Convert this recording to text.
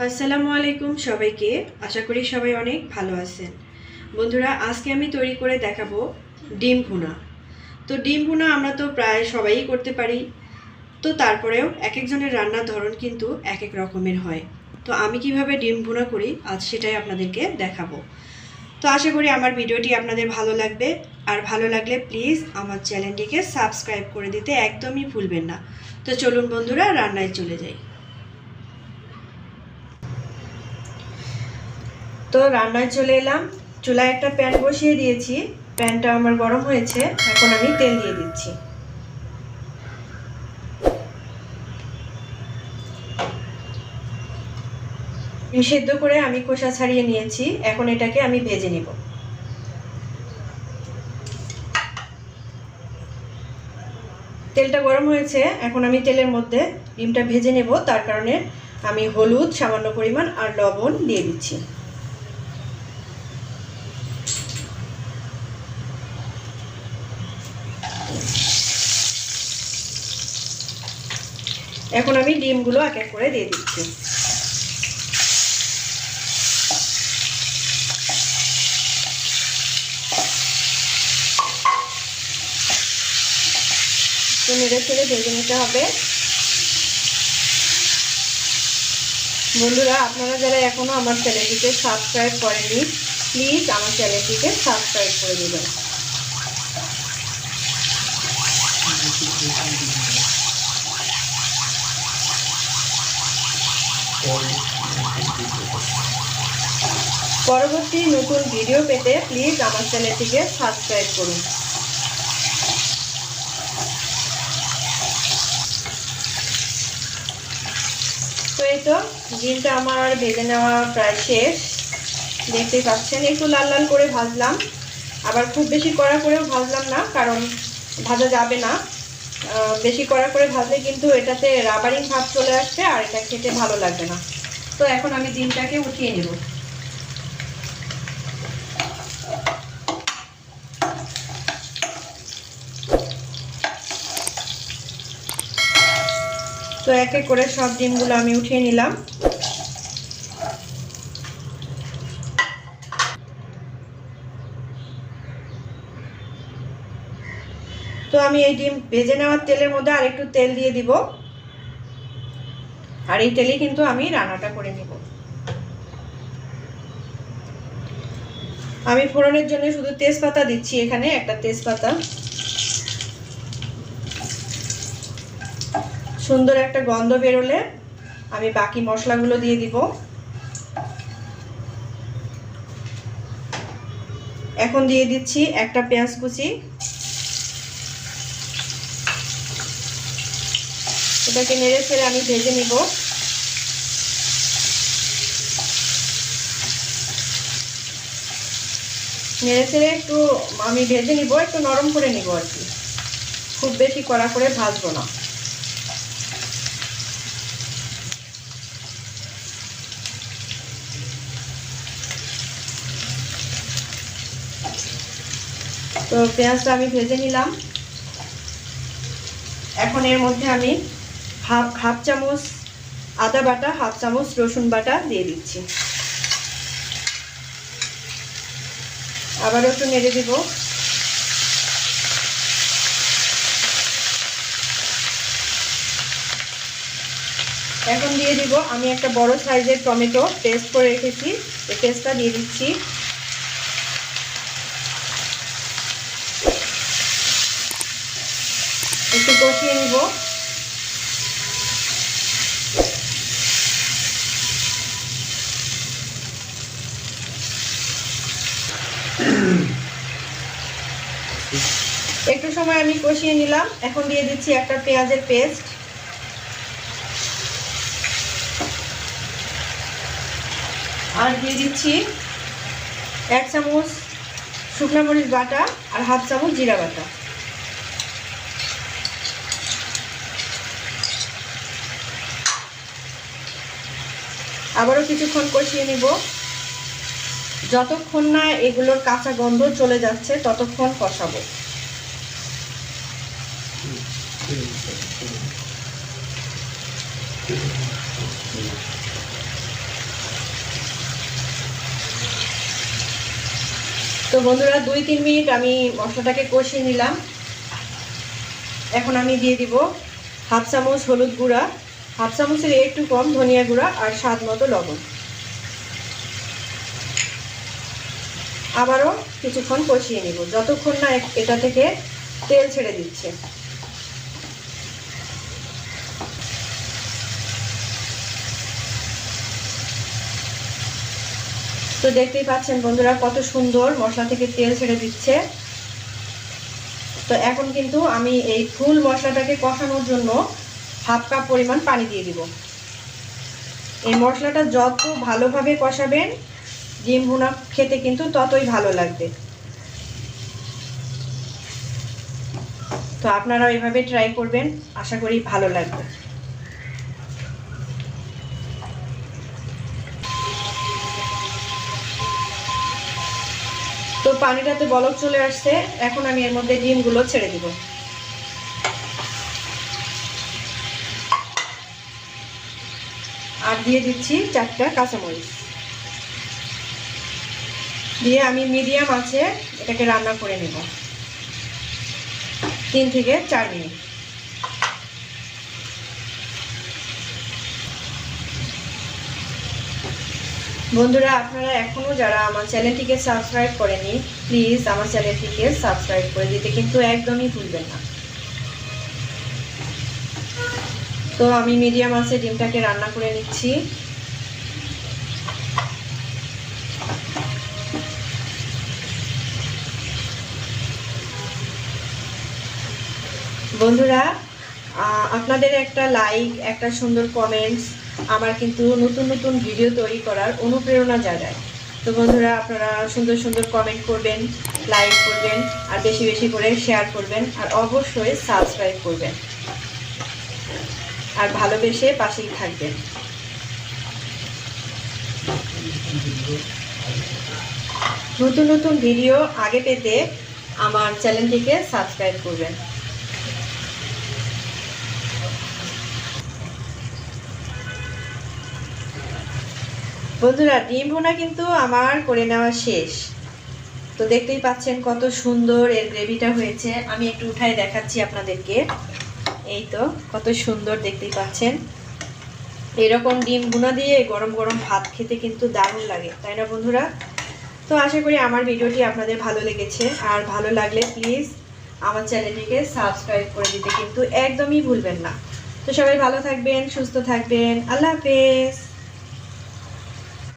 আসসালামু আলাইকুম সবাইকে। আশা করি সবাই অনেক ভালো আছেন। বন্ধুরা, আজকে আমি তৈরি করে দেখাবো ডিম ভুনা। তো ডিম ভুনা আমরা তো প্রায় সবাই করতে পারি। তো তারপরেও এক একজনের রান্নার ধরন কিন্তু এক এক রকমের হয়। তো আমি কীভাবে ডিম ভুনা করি, আজ সেটাই আপনাদেরকে দেখাবো। তো আশা করি আমার ভিডিওটি আপনাদের ভালো লাগবে। আর ভালো লাগলে প্লিজ আমার চ্যানেলটিকে সাবস্ক্রাইব করে দিতে একদমই ভুলবেন না। তো চলুন বন্ধুরা, রান্নায় চলে যাই। তো রান্নায় চলে এলাম। চুলায় একটা প্যান বসিয়ে দিয়েছি। প্যানটা আমার গরম হয়েছে, এখন আমি তেল দিয়ে দিচ্ছি। সেদ্ধ করে আমি খোসা ছাড়িয়ে নিয়েছি। এখন এটাকে আমি ভেজে নেব। তেলটা গরম হয়েছে, এখন আমি তেলের মধ্যে ডিমটা ভেজে নেব। তার কারণে আমি হলুদ, সামান্য পরিমাণ আর লবণ দিয়ে দিচ্ছি। এখন আমি ডিমগুলো এক এক করে দিয়ে দিচ্ছি। তো নেড়ে ছেড়ে ভেজে নিতে হবে। বন্ধুরা, আপনারা যারা এখনও আমার চ্যানেলটিকে সাবস্ক্রাইব করেননি, প্লিজ আমার চ্যানেলটিকে সাবস্ক্রাইব করে দেবেন। পরবর্তী নতুন ভিডিও পেতে প্লিজ আমার চ্যানেলটিকে সাবস্ক্রাইব করুন। তো এই তো ডিমটা আমার ভেজে নেওয়া প্রায় শেষ। দেখতেই পাচ্ছেন, একটু লাল লাল করে ভাজলাম। আবার খুব বেশি কড়া করেও ভাজলাম না, কারণ ভাজা যাবে না। বেশি কড়া করে ভাজলে কিন্তু এটাতে রাবারিং ভাব চলে আসছে আর এটা খেতে ভালো লাগবে না। তো এখন আমি ডিমটাকে উঠিয়ে নেব। তো এক এক করে সব ডিমগুলো আমি উঠিয়ে নিলাম। তো আমি এই ডিম ভেজে নেওয়ার তেলের মধ্যে আর একটু তেল দিয়ে দিব। আর এই তেলে কিন্তু আমি রান্নাটা করে নিব। আমি ফোড়নের জন্য শুধু তেজপাতা দিচ্ছি এখানে, একটা তেজপাতা। সুন্দর একটা গন্ধ বেরোলে আমি বাকি মশলাগুলো দিয়ে দিব। এখন দিয়ে দিচ্ছি একটা পেঁয়াজ কুচি। এটাকে নেড়ে ছেড়ে আমি ভেজে নিব। নেড়ে ছেড়ে একটু আমি ভেজে নিব, একটু নরম করে নিব আর কি। খুব বেশি কড়া করে ভাজবো না। তো পেঁয়াজটা আমি ভেজে নিলাম। এখন এর মধ্যে আমি হাফ হাফ চামচ আদা বাটা, হাফ চামচ রসুন বাটা দিয়ে দিচ্ছি। আবারও একটু নেড়ে দিব। এখন দিয়ে দিব, আমি একটা বড় সাইজের টমেটো পেস্ট করে রেখেছি। এই পেস্টটা দিয়ে দিচ্ছি। একটু কষিয়ে নিব। একটু সময় আমি কষিয়ে নিলাম। এখন দিয়ে দিচ্ছি একটা পেঁয়াজের পেস্ট। আর দিয়ে দিচ্ছি এক চামচ শুকনো মরিচ বাটা আর হাফ চামচ জিরা বাটা। আবারও কিছুক্ষণ কষিয়ে নিব। যতক্ষণ না এগুলোর কাঁচা গন্ধ চলে যাচ্ছে, ততক্ষণ কষাবো। তো বন্ধুরা, দুই, তিন মিনিট আমি মশলাটাকে কষিয়ে নিলাম। এখন আমি দিয়ে দিব হাফ চামচ হলুদ গুঁড়া, হাফ চামচের একটু কম ধনিয়া গুঁড়া আর স্বাদ মতো লবণ। আবারও কিছুক্ষণ কষিয়ে নিব, যতক্ষণ না এটা থেকে তেল ছেড়ে দিচ্ছে। তো দেখতেই পাচ্ছেন বন্ধুরা কত সুন্দর মশলা থেকে তেল ছেড়ে দিচ্ছে। তো এখন কিন্তু আমি এই ফুল মশলাটাকে কষানোর জন্য হাফ কাপ পরিমাণ পানি দিয়ে দিব। এই মশলাটা যত ভালোভাবে কষাবেন, ডিম ভুনা খেতে কিন্তু ততই ভালো লাগবে। তো আপনারা এভাবে ট্রাই করবেন, আশা করি ভালো লাগবে। তো পানিটাতে বলক চলে আসছে। এখন আমি এর মধ্যে ডিমগুলো ছেড়ে দিব। আর দিয়ে দিচ্ছি চারটা কাঁচামরিচ। দিয়ে আমি মিডিয়াম আছে, এটাকে রান্না করে নেব। তিন থেকে চার মিনিট। বন্ধুরা, আপনারা এখনও যারা আমার চ্যানেলটিকে সাবস্ক্রাইব করেনি প্লিজ আমার চ্যানেলটিকে সাবস্ক্রাইব করে দিতে কিন্তু একদমই ভুলবেন না। তো আমি মিডিয়াম আছে, ডিমটাকে রান্না করে নিচ্ছি। বন্ধুরা আপনাদের একটা লাইক একটা সুন্দর কমেন্টস আমার কিন্তু নতুন নতুন ভিডিও তৈরি করার অনুপ্রেরণা জাগায়। তো বন্ধুরা, আপনারা সুন্দর সুন্দর কমেন্ট করবেন লাইক করবেন, আর বেশি বেশি করে শেয়ার করবেন, আর অবশ্যই সাবস্ক্রাইব করবেন। আর ভালোবেসে পাশেই থাকবেন। নতুন নতুন ভিডিও আগে পেতে আমার চ্যানেলটিকে সাবস্ক্রাইব করবেন। বন্ধুরা, ডিম ভুনা কিন্তু আমার করে নেওয়া শেষ। তো দেখতেই পাচ্ছেন কত সুন্দর এর গ্রেভিটা হয়েছে। আমি একটু উঠায় দেখাচ্ছি আপনাদেরকে। এই তো, কত সুন্দর দেখতেই পাচ্ছেন। এরকম ডিম ভুনা দিয়ে গরম গরম ভাত খেতে কিন্তু দারুণ লাগে, তাই না বন্ধুরা? তো আশা করি আমার ভিডিওটি আপনাদের ভালো লেগেছে। আর ভালো লাগলে প্লিজ আমার চ্যানেলটিকে সাবস্ক্রাইব করে দিতে কিন্তু একদমই ভুলবেন না। তো সবাই ভালো থাকবেন, সুস্থ থাকবেন। আল্লাহ হাফেজ।